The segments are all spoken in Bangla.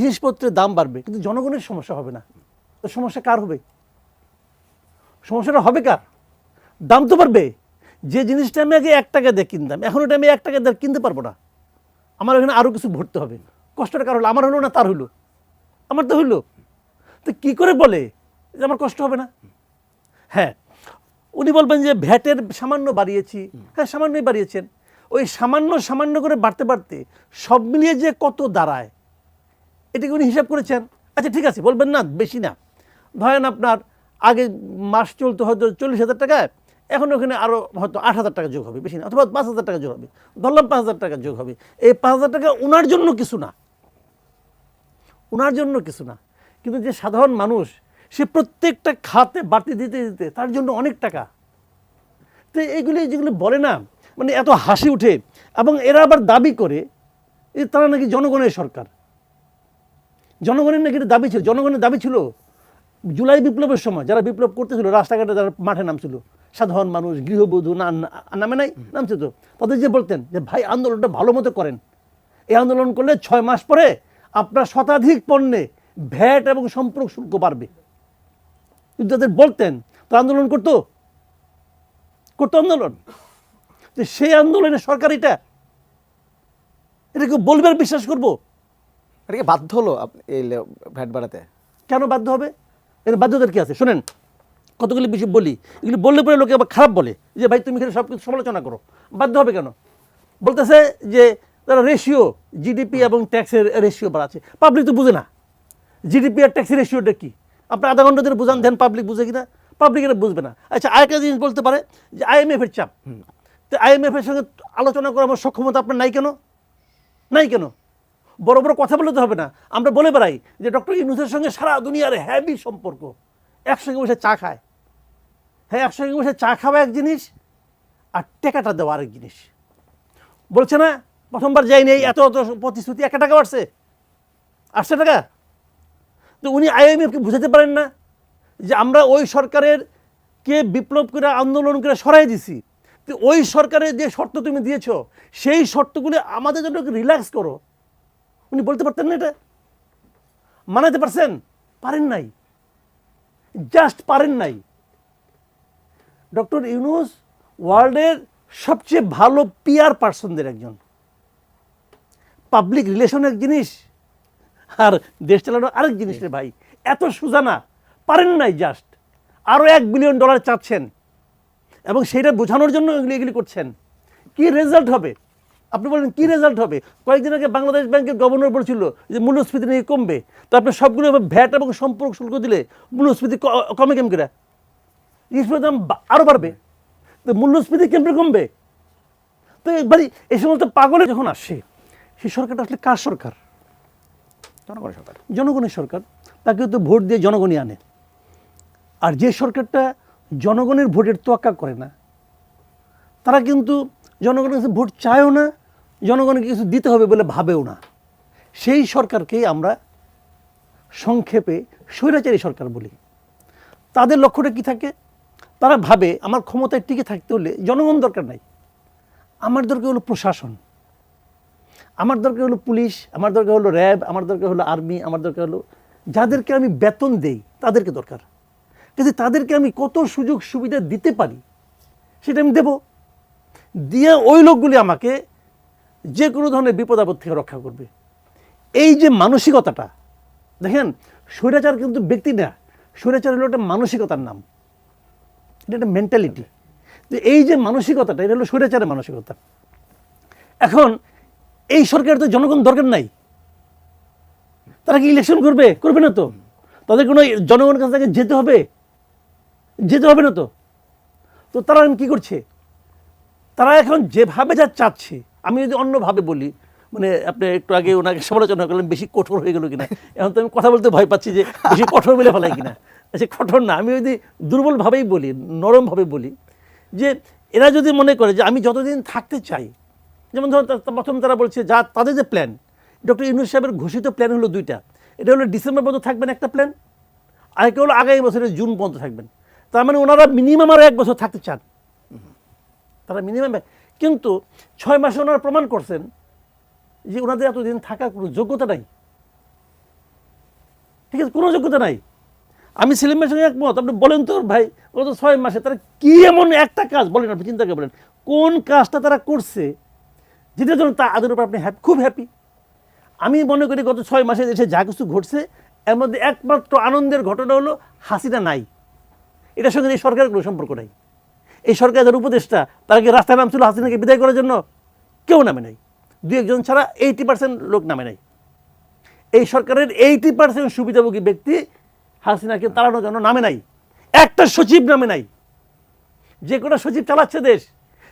জিনিসপত্রের দাম বাড়বে, কিন্তু জনগণের সমস্যা হবে না। তো সমস্যা কার হবে? সমস্যাটা হবে কার? দাম তো বাড়বে। যে জিনিসটা আমি আগে এক টাকা দিয়ে কিনতাম, এখন ওটা আমি এক টাকা দিয়ে কিনতে পারব না। আমার ওখানে আরও কিছু ভরতে হবে। কষ্টটা কার হলো? আমার হলো না তার হলো? আমার তো হইল তো কি করে বলে যে আমার কষ্ট হবে না? হ্যাঁ উনি বলবেন যে ভ্যাটের সামান্য বাড়িয়েছি। হ্যাঁ সামান্যই বাড়িয়েছেন। ওই সামান্য সামান্য করে বাড়তে বাড়তে সব মিলিয়ে যে কত দাঁড়ায় এটাকে উনি হিসাব করেছেন। আচ্ছা ঠিক আছে, বলবেন না, বেশি না। ধরেন আপনার আগে মাস চলতো হয়তো চল্লিশ হাজার টাকায়, এখন ওখানে আরও হয়তো আট হাজার টাকা যোগ হবে, বেশি না, অথবা পাঁচ হাজার টাকা যোগ হবে। ধরলাম পাঁচ হাজার টাকা যোগ হবে। এই পাঁচ হাজার টাকা ওনার জন্য কিছু না। ওনার জন্য কিছু না। কিন্তু যে সাধারণ মানুষ, সে প্রত্যেকটা খাতে বাড়তি দিতে দিতে তার জন্য অনেক টাকা। তো এইগুলি যেগুলি বলে না মানে এত হাসি উঠে, এবং এরা আবার দাবি করে তারা নাকি জনগণের সরকার। জনগণের নাকি এটা দাবি ছিল? জনগণের দাবি ছিল জুলাই বিপ্লবের সময় যারা বিপ্লব করতেছিল, রাস্তাঘাটে যারা মাঠে নামছিল। সাধারণ মানুষ, গৃহবধূ না নামে নাই, নামছে তো। তাদের যে বলতেন যে, ভাই, আন্দোলনটা ভালো মতো করেন। এই আন্দোলন করলে ছয় মাস পরে আপনার শতাধিক পণ্যে ভ্যাট এবং সম্পর্ক শুল্ক বাড়বে। কিন্তু তাদের বলতেন তো আন্দোলন করতো? করতো আন্দোলন? যে, সেই আন্দোলনে সরকার এটা এটাকে বলবে আর বিশ্বাস করব? এটা কি বাধ্য হলো এই ভ্যাট বাড়াতে? কেন বাধ্য হবে? এর বাধ্যতার কি আছে? শোনেন কতগুলি বিষয় বলি এগুলি বললে পরে লোকে আবার খারাপ বলে যে ভাই তুমি এখানে সব কিছু সমালোচনা করো। বাধ্য হবে কেন? বলতেছে যে তারা রেশিও জিডিপি এবং ট্যাক্সের রেশিও বাড়াচ্ছে। পাবলিক তো বুঝে না। জিডিপি আর ট্যাক্সের রেশিওটা কী? আপনি আধা ঘণ্টা ধরে বুঝান দেন পাবলিক বুঝে কিনা? পাবলিক এটা বুঝবে না। আচ্ছা আরেকটা জিনিস বলতে পারে যে আইএমএফ এর চাপ। তো আইএমএফ এর সঙ্গে আলোচনা করার আমার সক্ষমতা আপনার নাই কেন? নাই কেন? বড় বড় কথা বলে তো হবে না। আমরা বলে বেড়াই যে ডক্টর ইউনুসের সঙ্গে সারা দুনিয়ার হ্যাভি সম্পর্ক। একসঙ্গে বসে চা খায়। হ্যাঁ একসঙ্গে বসে চা খাওয়া এক জিনিস আর টেকাটা দেওয়া আরেক জিনিস। বলছে না, প্রথমবার যাইনি এই এত এত প্রতিশ্রুতি, একটা টাকা বাড়ছে। আটশো টাকা? তো উনি আইএমএফকে বুঝাতে পারেন না যে আমরা ওই সরকারের কে বিপ্লব করে, আন্দোলন করে সরাই দিছি। তো ওই সরকারের যে শর্ত তুমি দিয়েছ, সেই শর্তগুলি আমাদের জন্য রিল্যাক্স করো। উনি বলতে পারতেন না এটা? মানাতে পারছেন? পারেন নাই। জাস্ট পারেন নাই। ডক্টর ইউনুস ওয়ার্ল্ডের সবচেয়ে ভালো পিয়ার পার্সনদের একজন। পাবলিক রিলেশন এক জিনিস আর দেশ চালানো আরেক জিনিস রে ভাই। এত সুজানা, পারেন নাই জাস্ট। আরও এক বিলিয়ন ডলার চাচ্ছেন। এবং সেটা বোঝানোর জন্য এগুলি এগুলি করছেন। কি রেজাল্ট হবে? আপনি বলেন কি রেজাল্ট হবে? কয়েকদিন আগে বাংলাদেশ ব্যাংকের গভর্নর বলছিল যে মূল্যস্ফীতি নিয়ে কমবে। তো আপনি সবগুলো ভ্যাট এবং সম্পর্ক শুল্ক দিলে মূল্যস্ফীতি কমে কেমন করে? জিনিসপত্রের দাম বা- আরও বাড়বে। তো মূল্যস্ফীতি কেমন কমবে? তো এবারই এই সমস্ত পাগলে যখন আসে সেই সরকারটা আসলে কার সরকার? জনগণের সরকার। জনগণের সরকার। তাকে তো ভোট দিয়ে জনগণই আনে। আর যে সরকারটা জনগণের ভোটের তোয়াক্কা করে না তারা কিন্তু জনগণের কাছে ভোট চায়ও না জনগণকে কিছু দিতে হবে বলে ভাবেও না। সেই সরকারকেই আমরা সংক্ষেপে স্বৈরাচারী সরকার বলি। তাদের লক্ষ্যটা কি থাকে? তারা ভাবে আমার ক্ষমতায় টিকে থাকতে হলে জনগণ দরকার নাই। আমার দরকার হলো প্রশাসন। আমার দরকার হলো পুলিশ, আমার দরকার হলো র্যাব, আমার দরকার হলো আর্মি, আমার দরকার হলো যাদেরকে আমি বেতন দেই, তাদেরকে দরকার। কিন্তু তাদেরকে আমি কত সুযোগ সুবিধা দিতে পারি, সেটা আমি দেব। দিয়ে ওই লোকগুলি আমাকে যে কোনো ধরনের বিপদ আপদ থেকে রক্ষা করবে। এই যে মানসিকতাটা, দেখেন, স্বৈরাচার কিন্তু ব্যক্তি না, স্বৈরাচার হলো একটা মানসিকতার নাম। এটা একটা মেন্টালিটি তো এই যে মানসিকতাটা, এটা হলো স্বৈরাচারের মানসিকতা। এখন, এই সরকার তো জনগণ দরকার নাই। তারা কি ইলেকশন করবে? করবে না তো। তাদের কোনো জনগণের কাছ থেকে যেতে হবে? যেতে হবে না তো। তো তারা কি করছে? তারা এখন যেভাবে যা চাচ্ছে আমি যদি অন্যভাবে বলি মানে আপনি একটু আগে ওনাকে সমালোচনা করলেন, বেশি কঠোর হয়ে গেল কিনা? এখন তো আমি কথা বলতে ভয় পাচ্ছি যে বেশি কঠোর বলে ফেলাই কিনা? আচ্ছা কঠোর না। আমি যদি দুর্বলভাবেই বলি, নরমভাবে বলি, যে এরা যদি মনে করে যে আমি যতদিন থাকতে চাই, যেমন ধরুন প্রথম তারা বলছে যা, তাদের যে প্ল্যান ডক্টর ইউনুস সাহেবের ঘোষিত প্ল্যান হলো দুইটা। এটা হলো ডিসেম্বর পর্যন্ত থাকবেন একটা প্ল্যান আর আরেকটা হলো আগামী বছরের জুন পর্যন্ত থাকবেন। তার মানে ওনারা মিনিমাম আরও এক বছর থাকতে চান। তারা মিনিমাম কিন্তু ছয় মাসে ওনারা প্রমাণ করছেন যে ওনাদের এতদিন থাকার কোনো যোগ্যতা নাই। ঠিক আছে, কোনো যোগ্যতা নাই। আমি সেলিমের সঙ্গে একমত, আপনি বলেন তো ভাই গত ছয় মাসে, তারা কি এমন একটা কাজ? বলেন আপনি, চিন্তা করে বলেন, কোন কাজটা তারা করছে যেটার জন্য তা আদের উপর আপনি খুব হ্যাপি আমি মনে করি গত ছয় মাসে দেশে যা কিছু ঘটছে, এর মধ্যে একমাত্র আনন্দের ঘটনা হলো হাসিনা নাই। এটার সঙ্গে এই সরকারের কোনো সম্পর্ক নাই। এই সরকারের যারা উপদেষ্টা, তারা কি রাস্তায় নামছিল হাসিনাকে বিদায় করার জন্য? কেউ নামে নাই। দু একজন ছাড়া এইটি পার্সেন্ট লোক নামে নাই। এই সরকারের এইটি পার্সেন্ট সুবিধাভোগী ব্যক্তি হাসিনাকে তাড়ানোর জন্য নামে নাই। একটা সচিব নামে নাই। যে কটা সচিব চালাচ্ছে দেশ,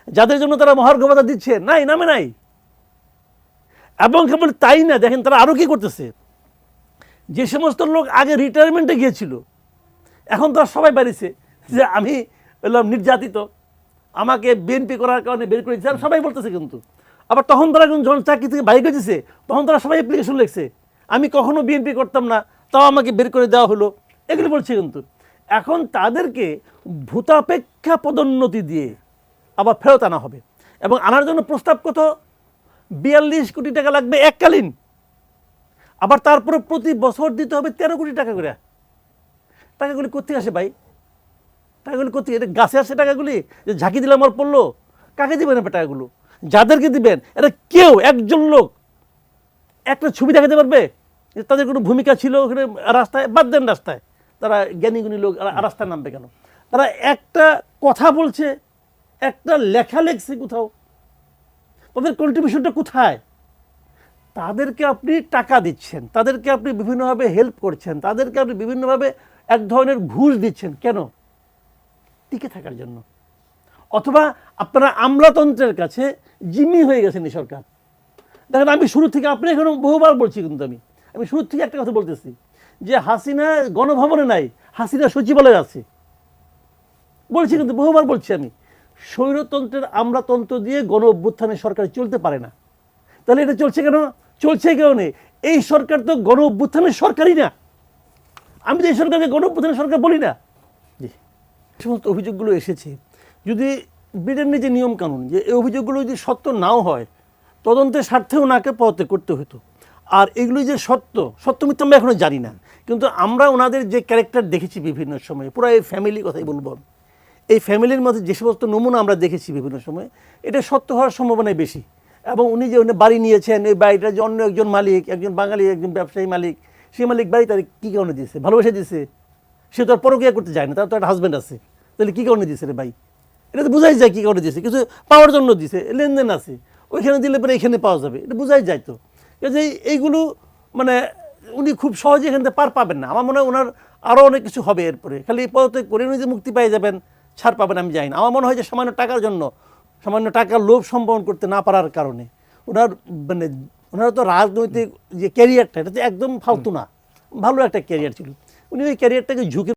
যাদের জন্য তারা মহার্ঘবতা দিচ্ছে, নাই, নামে নাই। এবং কেবল তাই না, দেখেন তারা আরও কি করতেছে? যে সমস্ত লোক আগে রিটায়ারমেন্টে গিয়েছিল, এখন তারা সবাই বাড়িছে। যে আমি বললাম নির্যাতিত। আমাকে বিএনপি করার কারণে বের করে দিচ্ছে সবাই বলতেছে কিন্তু। আবার তখন তারা যখন চাকরি থেকে বাইরে দিছে তখন তারা সবাই অ্যাপ্লিকেশন লিখছে। আমি কখনো বিএনপি করতাম না, তাও আমাকে বের করে দেওয়া হলো। এগুলো বলছে কিন্তু। এখন তাদেরকে ভূতাপেক্ষা পদোন্নতি দিয়ে আবার ফেরত আনা হবে। এবং আনার জন্য প্রস্তাব কত? বিয়াল্লিশ কোটি টাকা লাগবে এককালীন। আবার তারপরে প্রতি বছর দিতে হবে তেরো কোটি টাকা করে। টাকাগুলি কোথেকে আসে ভাই? টাকাগুলি কোথেকে এটা গাছে আসে টাকাগুলি? যে ঝাঁকি দিলে আমার পড়ল। কাকে দিবেন এবার টাকাগুলো? যাদেরকে দিবেন, এটা কেউ, একজন লোক, একটা ছবি দেখাতে পারবে? তাদের কোনো ভূমিকা ছিল ওখানে রাস্তায়? বাদ দেন রাস্তায়। তারা জ্ঞানীগুণী লোক রাস্তায় নামবে কেন? তারা একটা কথা বলছে, একটা লেখা লেখছে কোথাও। তাদের কন্ট্রিবিউশনটা কোথায়? তাদেরকে আপনি টাকা দিচ্ছেন, তাদেরকে আপনি বিভিন্নভাবে হেল্প করছেন, তাদেরকে আপনি বিভিন্নভাবে এক ধরনের ঘুষ দিচ্ছেন। কেন? টিকে থাকার জন্য। অথবা আপনারা আমলাতন্ত্রের কাছে জিম্মি হয়ে গেছেন এই সরকার। দেখেন, আমি শুরু থেকে আপনি এখানে বহুবার বলছি কিন্তু আমি। আমি শুরু থেকে একটা কথা বলতেছি যে হাসিনা গণভবনে নাই, হাসিনা সচিবালয়ে আছে। বলছি কিন্তু বহুবার বলছি আমি, স্বৈরতন্ত্রের আমলাতন্ত্র দিয়ে গণ অভ্যুত্থানের সরকার চলতে পারে না। তাহলে এটা চলছে কেন? চলছে কারণে এই সরকার তো গণ অভ্যুত্থানের সরকারই না। আমি তো এই সরকারকে গণ অভ্যুত্থানের সরকার বলি না সমস্ত অভিযোগগুলো এসেছে। যদি ব্রিটেনের যে নিয়ম কানুন যে এই অভিযোগগুলো যদি সত্য নাও হয়, তদন্তের স্বার্থেও নাকে পথে করতে হতো। আর এগুলো যে সত্য সত্য মিথ্যা আমরা এখনও জানি না। কিন্তু আমরা ওনাদের যে ক্যারেক্টার দেখেছি বিভিন্ন সময়ে, পুরো এই ফ্যামিলি কথাই বলব। এই ফ্যামিলির মধ্যে যে সমস্ত নমুনা আমরা দেখেছি বিভিন্ন সময়ে, এটা সত্য হওয়ার সম্ভাবনাই বেশি। এবং উনি যে উনি বাড়ি নিয়েছেন, এই বাড়িটা যে অন্য একজন মালিক, একজন বাঙালি, একজন ব্যবসায়ী মালিক, সেই মালিক বাড়ি তার কী কারণে দিয়েছে? ভালোবেসে দিয়েছে? সে তো আর পরকিয়া করতে যায় না, তার তো একটা হাজব্যান্ড আছে। তাহলে কী কারণে দিয়েছে রে ভাই? এটা তো বোঝাই যায় কী কারণে দিয়েছে কিছু পাওয়ার জন্য দিয়েছে লেনদেন আছে, ওইখানে দিলে পরে এখানে পাওয়া যাবে, এটা বোঝাই যায় তো। যে এইগুলো মানে উনি খুব সহজে এখান থেকে পার পাবেন না। আমার মনে হয় ওনার আরও অনেক কিছু হবে এরপরে। খালি পদত্যাগ করে উনি যে মুক্তি পেয়ে যাবেন, ছাড় পাবেন আমি জানি না। আমার মনে হয় যে সামান্য টাকার জন্য, সামান্য টাকার লোভ সম্পন্ন করতে না পারার কারণে ওনার মানে ওনার তো রাজনৈতিক যে ক্যারিয়ারটা এটা তো একদম ফালতু না। ভালো একটা ক্যারিয়ার ছিল। উনি ওই ক্যারিয়ারটাকে ঝুঁকে